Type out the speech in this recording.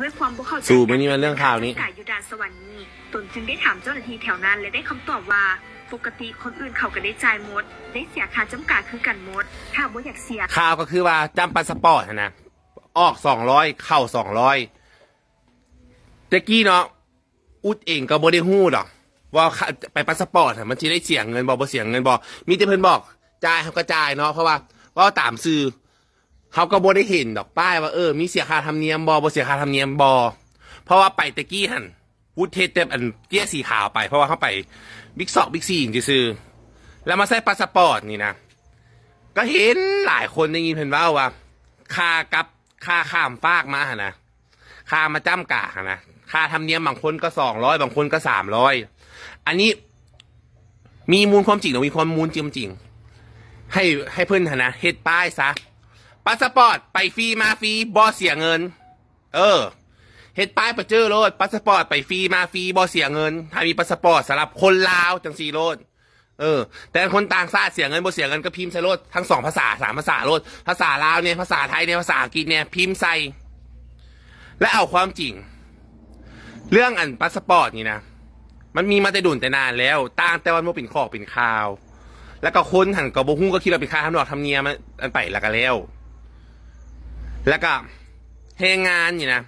ด้วยความบ่เข้าใจสู่ไม่นี่มันเรื่องข่าวนี้ กายอยู่ด่านสวรรค์นี้ตนจึงได้ถามเจ้าหน้าที่แถวนั้นและได้คำตอบว่า ปกติคนอื่นเขาก็ได้จ่ายหมด ได้เสียค่าจำกัดคือกันหมด ถ้าบ่อยากเสีย ข่าวก็คือว่าจำพาสปอร์ตนะ ออกสองร้อยเข้าสองร้อยตะกี้เนาะอุดเองก็บ่ได้ฮู้ดอก ว่าค่าไปพาสปอร์ตอะมันจะได้เสียเงินบ่บ่เสียเงินบ่มีแต่เพิ่นบอกจ่ายเขาก็จ่ายเนาะเพราะว่าว่าตามซื้อ เขาก็บ่ได้เห็นดอกป้ายว่าเออมีเสียค่าธรรมเนียมบ่บ่เสียค่าธรรมเนียมบ่เพราะว่าไปตะกี้หั่นวุฒเทศเต็มอันเกี้ยสีขาวไปเพราะว่าเขาไปบิ๊กซอกบิ๊กซีจริงๆซื้อแล้วมาใส่พาสปอร์ตนี่นะก็เห็นหลายคนได้ยินเพิ่นว่าว่าค่ากับค่าข้ามฟากมาหนนะค่ามาจ้ำกะหนนะค่าธรรมเนียมบางคนก็สองร้อยบางคนก็สามร้อยอันนี้มีมูลความจริงหรือมีความมูลจริงจริงให้ให้เพื่อนหนนะเฮ็ดป้ายซะ พาสปอร์ตไปฟรีมาฟรีบอเสียเงิน เออเฮ็ดป้ายประเจอโลดพาสปอร์ตไปฟรีมาฟรีบอเสียเงิน ถ้ามีพาสปอร์ตสำหรับคนลาวจังสีโลดเออ แต่คนต่างชาติเสียเงินบ่เสียเงินก็พิมพ์ใส่รถทั้งสองภาษาสามภาษารถภาษาลาวเนี่ยภาษาไทยเนี่ยภาษาอังกฤษเนี่ยพิมพ์ใส่และเอาความจริง เรื่องอันพาสปอร์ตนี่นะมันมีมาแต่ดุนแต่นานแล้วต่างแต่วันมันเป็นข้อเป็นข่าว แล้วก็คนหันกับโบฮู้ก็คิดว่าเป็นค่าทำดอกทำเนียมันไปแล้วก็แล้ว แล้วก็แรงงานอยู่นะ